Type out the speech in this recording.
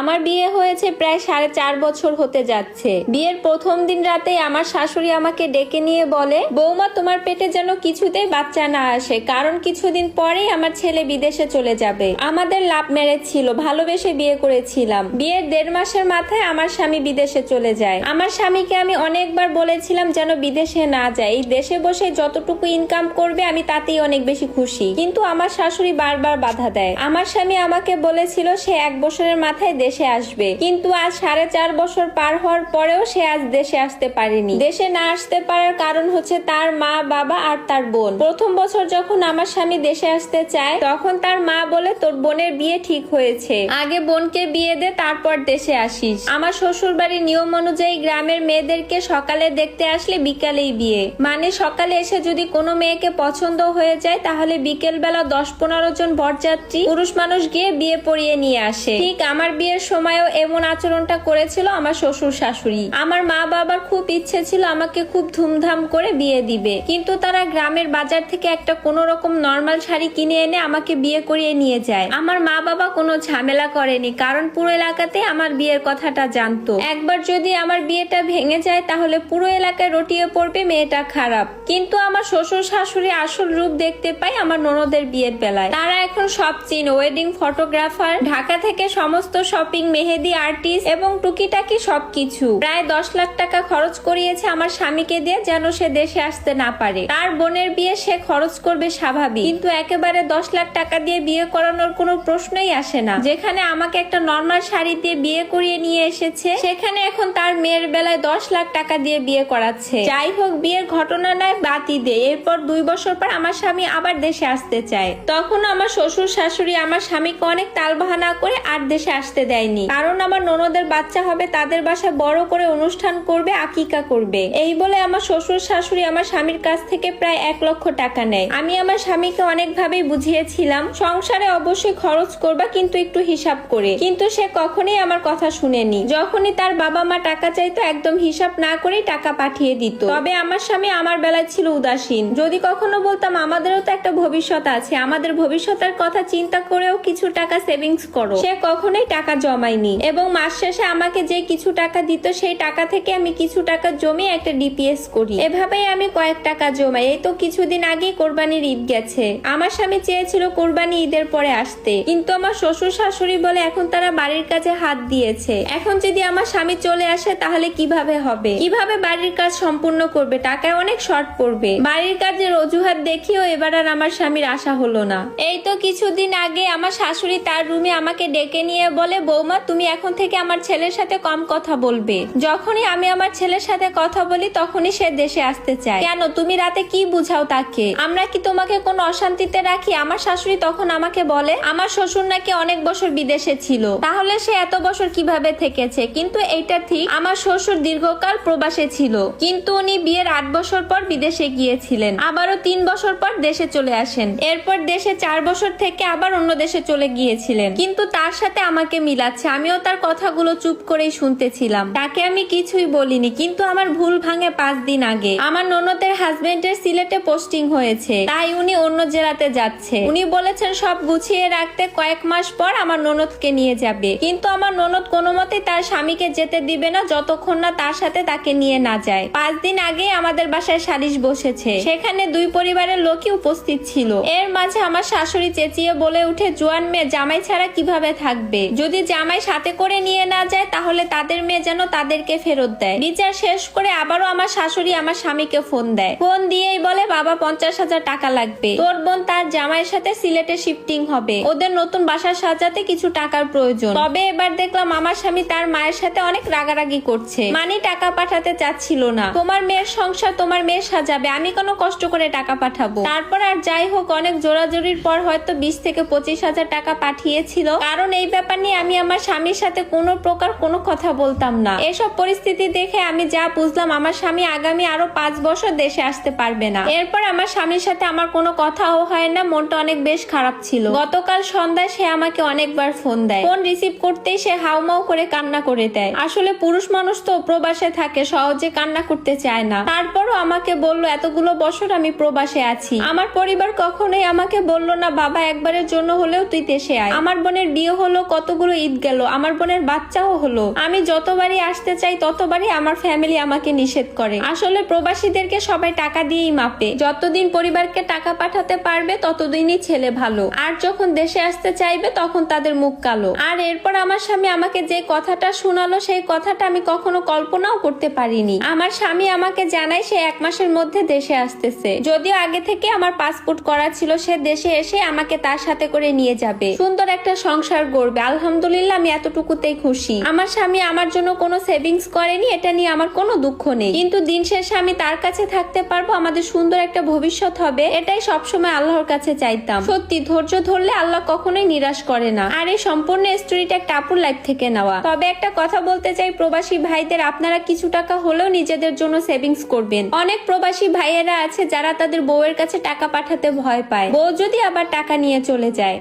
আমার বিয়ে হয়েছে প্রায় সাড়ে চার বছর হতে যাচ্ছে। বিয়ের প্রথম দিন রাতে আমার শাশুড়ি আমাকে ডেকে নিয়ে বলে, বৌমা, তোমার পেটে যেন কিছুতেই বাচ্চা না আসে, কারণ কিছুদিন পরেই আমার ছেলে বিদেশে চলে যাবে। আমাদের লাভ ম্যারেজ ছিল, ভালোবেসে বিয়ে করেছিলাম। বিয়ের দেড় মাসের মাথায় আমার স্বামী বিদেশে চলে যায়। আমার স্বামীকে আমি অনেকবার বলেছিলাম যেন বিদেশে না যায়। এই দেশে বসে যতটুকু ইনকাম করবে, আমি তাতেই অনেক বেশি খুশি। কিন্তু আমার শাশুড়ি বারবার বাধা দেয়। আমার স্বামী আমাকে বলেছিল, সে এক বছরের মাথায় দেশে আসবে। কিন্তু আজ সাড়ে চার বছর পার হওয়ার পরেও সে আজ দেশে আসতে পারেনি। দেশে না আসতে পারার কারণ হচ্ছে তার মা, বাবা আর তার বোন। প্রথম বছর যখন আমার স্বামী দেশে আসতে চায়, তখন তার মা বলে, তোর বোনের বিয়ে ঠিক হয়েছে। আগে বোনকে বিয়ে দে, তারপর দেশে আসিস। আমার শ্বশুর বাড়ির নিয়ম অনুযায়ী গ্রামের মেয়েদেরকে সকালে দেখতে আসলে বিকালেই বিয়ে। মানে সকালে এসে যদি কোনো মেয়েকে পছন্দ হয়ে যায়, তাহলে বিকেল বেলা দশ পনেরো জন বরযাত্রী পুরুষ মানুষ গিয়ে বিয়ে পড়িয়ে নিয়ে আসে। ঠিক আমার বিয়ের সময়ও এমন আচরণটা করেছিল আমার শ্বশুর শাশুড়ি। আমার মা বাবার খুব ইচ্ছে ছিল আমাকে খুব ধুমধাম করে বিয়ে দিবে। কিন্তু তারা গ্রামের বাজার থেকে একটা কোনো রকম নর্মাল শাড়ি কিনে এনে আমাকে বিয়ে করিয়ে নিয়ে যায়। আমার মা বাবা কোনো ঝামেলা করেনি, কারণ পুরো এলাকাতে আমার বিয়ের কথাটা জানতো। একবার যদি আমার বিয়েটা ভেঙে যায়, তাহলে পুরো এলাকায় রটিয়ে পড়বে মেয়েটা খারাপ। কিন্তু আমার শ্বশুর শাশুড়ি আসল রূপ দেখতে পাই আমার ননদের বিয়ের বেলায়। তারা এখন সব চিন ওয়েডিং ফটোগ্রাফার ঢাকা থেকে সমস্ত শপিং, মেহেদি, আর্টিস্ট এবং টুকিটাকি সবকিছু। প্রায় দশ লাখ টাকা খরচ করিয়েছে আমার স্বামীকে দিয়ে যেন সে দেশে আসতে না পারে। তার বোনের বিয়ে সে খরচ করবে স্বাভাবিক। কিন্তু একেবারে দশ লাখ টাকা দিয়ে বিয়ে করানোর কোনো প্রশ্নই আসে না। যেখানে আমাকে একটা নর্মাল শাড়ি দিয়ে বিয়ে করিয়ে নিয়ে এসেছে, সেখানে এখন তার মেয়ের বেলায় দশ লাখ টাকা দিয়ে বিয়ে করাচ্ছে। যাই হোক, বিয়ের ঘটনা নয়, বাতি দে। এরপর দুই বছর পর আমার স্বামী আবার দেশে আসতে চায়। তখন আমার শ্বশুর শাশুড়ি আমার স্বামীকে অনেক তালবাহানা করে আর দেশে আসতে দেয়নি। কারণ আমার ননদের বাচ্চা হবে, তাদের বাসায় বড় করে অনুষ্ঠান করবে, আকিকা করবে। এই বলে আমার শ্বশুর শাশুড়ি আমার স্বামীর কাছ থেকে প্রায় এক লক্ষ টাকা নেয়। আমি আমার স্বামীকে অনেকভাবেই বুঝিয়েছিলাম, সংসারে অবশ্যই খরচ করবা, কিন্তু একটু হিসাব করে। কিন্তু সে কখনোই আমার কথা শুনেনি। যখনই তার বাবা মা টাকা চাইতো, একদম হিসাব না করেই টাকা পাঠিয়ে দিত। তবে আমার স্বামী আমার বেলায় ছিল উদাসীন। যদি কখনো বলতাম, আমাদেরও তো একটা ভবিষ্যৎ আছে, আমাদের ভবিষ্যতের কথা চিন্তা করেও কিছু টাকা সেভিংস করো। সে কখনোই টাকা জমায়নি। এবং মাস শেষে আমাকে যে কিছু টাকা দিত, সেই টাকা থেকে আমি কিছু টাকা জমিয়ে একটা ডিপিএস করি। এভাবেই আমি কয়েক টাকা জমাই। এই তো কিছুদিন আগেই কোরবানির ঈদ গেছে। আমার স্বামী চেয়েছিল কোরবানি ঈদের পরে আসতে। কিন্তু আমার শ্বশুর শাশুড়ি বলে এখন তারা বাড়ির কাজে হাত দিয়েছে। এখন যদি আমার স্বামী চলে আসে, তাহলে কীভাবে হবে? কীভাবে বাড়ির কাজ সম্পূর্ণ করবে? টাকায় অনেক শর্ট পড়বে। বাড়ির কাজের অজুহাত দেখিও এবার আর আমার স্বামীর আশা হলো না। এই তো কিছুদিন আগে আমার শাশুড়ি তার রুমে আমাকে ডেকে নিয়ে বলে বৌমা, তুমি এখন থেকে আমার ছেলের সাথে কম কথা বলবে। যখনই আমি আমার ছেলের সাথে কথা বলি, তখনই সে দেশে আসতে চায়। কেন? তুমি রাতে কি বুঝাও তাকে? আমরা কি তোমাকে কোনো অশান্তিতে রাখি? আমার শাশুড়ি তখন আমাকে বলে, আমার শ্বশুর নাকি অনেক বছর বিদেশে ছিল। তাহলে সে এত বছর কীভাবে থেকেছে? কিন্তু এইটা ঠিক, আমার শ্বশুর দীর্ঘকাল প্রবাসে ছিল। কিন্তু উনি বিয়ের আট বছর পর বিদেশে গিয়েছিলেন। আবারও তিন বছর পর দেশে চলে আসেন। এরপর দেশে চার বছর থেকে আবার অন্য দেশে চলে গিয়েছিলেন। কিন্তু তার সাথে আমাকে মিলাচ্ছে আমিও তার কথাগুলো চুপ করেই শুনতেছিলাম। তাকে আমি কিছুই বলিনি, কিন্তু আমার ভুল ভাঙে পাঁচ দিন আগে। আমার ননদের হাজবেন্ডের সিলেটে পোস্টিং হয়েছে, তাই উনি অন্য জেলাতে যাচ্ছে। উনি বলেছেন সব গুছিয়ে রাখতে কয়েক মাস পর আমার ননদকে নিয়ে যাবে। কিন্তু আমার ননদ কোনো মতে তার স্বামীকে যেতে দিবে না, যতক্ষণ না তার সাথে তাকে নিয়ে না যায়। পাঁচ দিন আগে আমাদের বাসায় সালিশ বসেছে। সেখানে দুই পরিবারের লোকই উপস্থিত ছিল। এর মাঝে আমার শাশুড়ি চেঁচিয়ে বলে উঠে, জোয়ান মেয়ে, জামাই ছাড়া কীভাবে থাকবে? যদি জামাই সাথে করে নিয়ে না যায়, তাহলে তাদের মেয়ে যেন তাদেরকে ফেরত দেয়। বিচার শেষ করে আবারও আমার শাশুড়ি আমার স্বামীকে ফোন দেয়। ফোন দিয়েই বলে, বাবা, পঞ্চাশ হাজার টাকা লাগবে। তোর বোন তার জামাইয়ের সাথে সিলেটে শিফটিং হবে। ওদের নতুন বাসা সাজাতে কিছু টাকার প্রয়োজন। তবে এবার দেখলাম আমার স্বামী তার মায়ের সাথে অনেক রাগারাগি করছে। মানে টাকা পাঠাতে চাচ্ছিল না। তোমার মেয়ের সংসার তোমার মেয়ে সাজাবে। আমি কোনো কষ্ট করে টাকা পাঠাবো? তারপর আর যাই হোক, অনেক জোরাজোরির পর হয়তো বিশ থেকে পঁচিশ হাজার টাকা পাঠিয়েছিল। কারণ এই ব্যাপার নিয়ে আমি আমার স্বামীর সাথে কোনো প্রকার কোনো কথা বলতাম না। এসব পরিস্থিতি দেখে আমি যা বুঝলাম, আমার স্বামী আগামী আরও পাঁচ বছর দেশে আসতে পারবে না। এরপর আমার স্বামীর সাথে আমার কোনো কথাও হয় না, মনটা অনেক বেশ খারাপ ছিল। গতকাল সন্ধ্যায় সে আমাকে অনেকবার ফোন দেয়। ফোন রিসিভ করতেই সে হাউমাউ করে কান্না করে দেয়। আসলে পুরুষ মানুষ তো প্রবাসে থাকে, সহজে কান্না করতে চায় না। তারপরও আমাকে বলল, এতগুলো বছর আমি প্রবাসে আছি। আমার পরিবার কখনোই আমাকে বলল না, বাবা, একবারের জন্য হলেও তুই দেশে আয়। আমার বোনের বিয়ে হলো কতগুলো ঈদ গেল, আমার বোনের বাচ্চাও হলো। আমি যতবারই আসতে চাই, ততবারই আমার ফ্যামিলি আমাকে নিষেধ করে। আসলে প্রবাসীদেরকে সবাই টাকা দিয়েই মাপে। যতদিন পরিবারকে টাকা পাঠাতে পারবে, ততদিনই ছেলে ভালো। আর যখন দেশে আসতে চাইবে, তখন তাদের মুখ কালো। আর এরপর আমার স্বামী আমাকে যে কথাটা শোনালো, সেই কথাটা আমি কখনো কল্পনাও করতে পারিনি। আমার স্বামী আমাকে জানায়, সে এক মাসের মধ্যে দেশে আসতেছে। যদিও আগে থেকে আমার পাসপোর্ট করা ছিল, সে দেশে এসে আমাকে তার সাথে করে নিয়ে যাবে। সুন্দর একটা সংসার গড়বে আলহামদুলিল্লাহ, আমি এতটুকুতেই খুশি। আমার স্বামী আমার জন্য কোনো সেভিংস করেনি, এটা নিয়ে আমার কোনো দুঃখ নেই। কিন্তু দিন শেষে আমি তার কাছে থাকতে পারব, আমাদের সুন্দর একটা ভবিষ্যৎ হবে, এটাই সবসময় আল্লাহর কাছে চাইতাম। সত্যি, ধৈর্য ধরলে আল্লাহ কখনোই নিরাশ করে না। আর এই সম্পূর্ণ স্টোরিটা একটা আপুর লাইফ থেকে নেওয়া। তবে একটা কথা বলতে চাই, প্রবাসী ভাইদের আপনারা কিছু টাকা হলেও নিজেদের জন্য সেভিংস করবেন। অনেক প্রবাসী ভাইয়েরা আছে যারা তাদের বউয়ের কাছে টাকা পাঠাতে ভয় পায়। বউ যদি আবার টাকা নিয়ে চলে যায়।